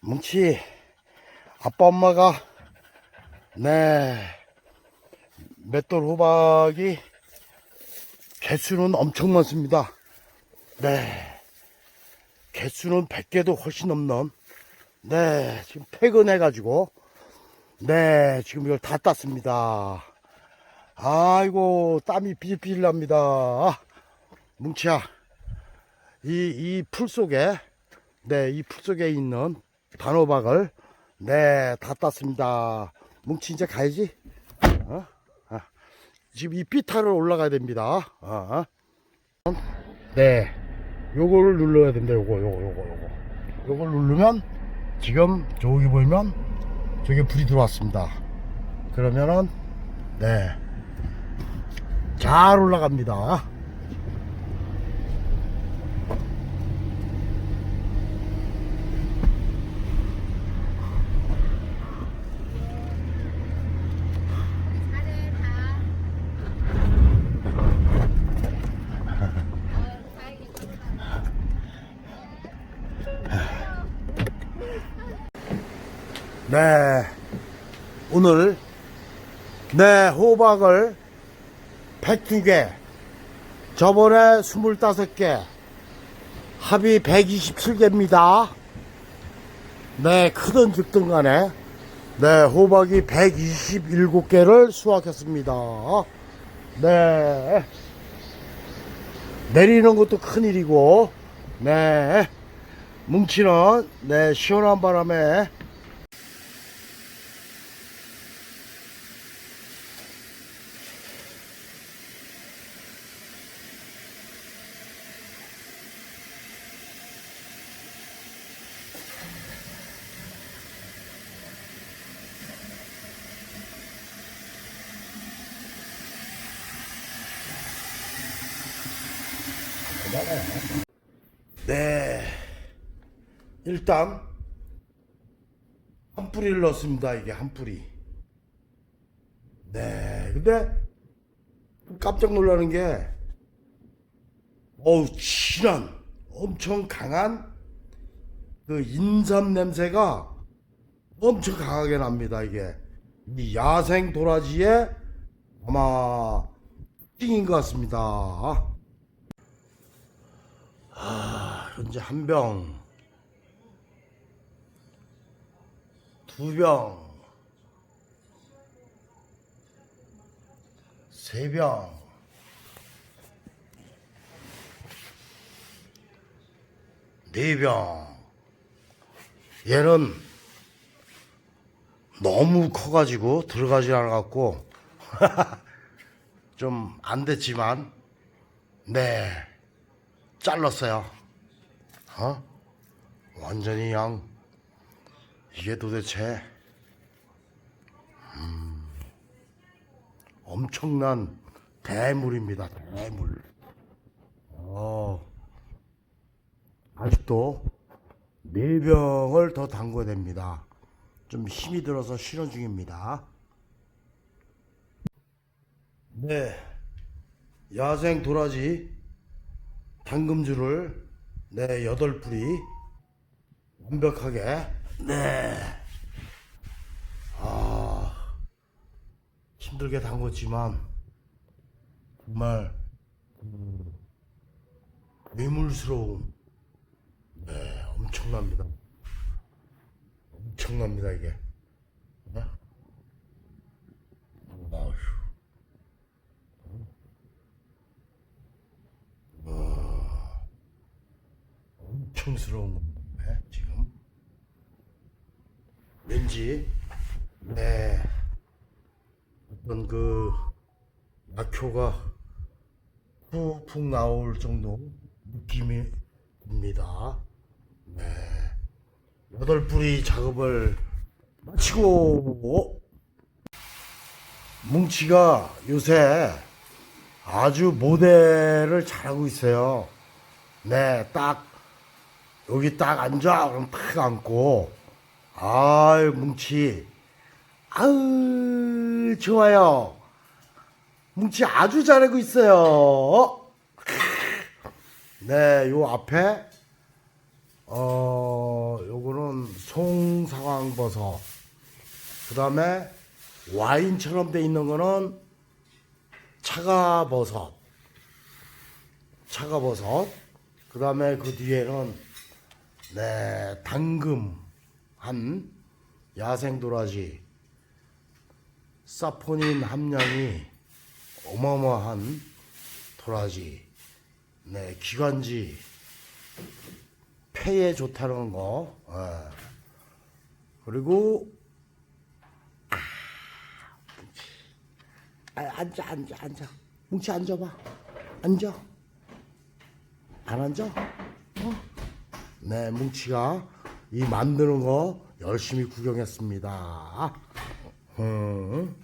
뭉치 아빠 엄마가 네 맷돌 호박이 개수는 엄청 많습니다. 네 개수는 100개도 훨씬 넘는 네 지금 퇴근해 가지고 네 지금 이걸 다 땄습니다. 아이고 땀이 비질비질 납니다. 뭉치야 이 이 풀 속에 네 이 풀 속에 있는 단호박을 네 다 땄습니다. 뭉치 이제 가야지. 어? 아, 지금 이 삐타를 올라가야 됩니다. 어? 네 요거를 눌러야 된다. 요거 요거 요거 요거 요걸 누르면 지금 저기 보이면 저기 불이 들어왔습니다. 그러면은 네. 잘 올라갑니다. 차를 다. 어, 다행이다. 네. 오늘 네, 호박을 102개, 저번에 25개, 합이 127개입니다. 네, 크든 죽든 간에 네, 호박이 127개를 수확했습니다. 네. 내리는 것도 큰일이고, 네. 뭉치는, 네, 시원한 바람에 네. 일단 한 뿌리를 넣습니다. 이게 한 뿌리. 네. 근데 깜짝 놀라는 게 어우 진한 엄청 강한 그 인삼 냄새가 엄청 강하게 납니다. 이게 이 야생 도라지의 아마 특징인 것 같습니다. 아, 현재 한 병, 두 병, 세 병, 네 병. 얘는 너무 커가지고 들어가지 않아갖고 좀 안 됐지만 네. 잘랐어요. 어? 완전히 그냥 이게 도대체 음, 엄청난 대물입니다. 대물. 어, 아직도 네 병을 더 담궈야 됩니다. 좀 힘이 들어서 실현 중입니다. 네, 야생 도라지 당금주를 네 여덟 뿌리 완벽하게 네. 아 힘들게 담궜지만 정말 음, 괴물스러운 네 엄청납니다. 엄청납니다 이게. 네? 아휴. 엄청스러운 건데 지금 왠지 네 어떤 그 약효가 푹푹 나올 정도 느낌이 듭니다. 네 여덟 뿌리 작업을 마치고 뭉치가 요새 아주 모델을 잘하고 있어요. 네, 딱 여기 딱 앉아 그럼 탁 앉고 아유 뭉치 아유 좋아요 뭉치 아주 잘하고 있어요 네 요 앞에 어, 요거는 송상황버섯. 그 다음에 와인처럼 돼 있는 거는 차가버섯. 차가버섯. 그 다음에 그 뒤에는 네, 당금 한 야생 도라지. 사포닌 함량이 어마어마한 도라지. 네, 기관지. 폐에 좋다는 거. 예. 그리고 아, 앉아 앉아 앉아. 뭉치 앉아봐. 앉아. 안 앉아? 어? 네, 뭉치가 이 만드는 거 열심히 구경했습니다. 음.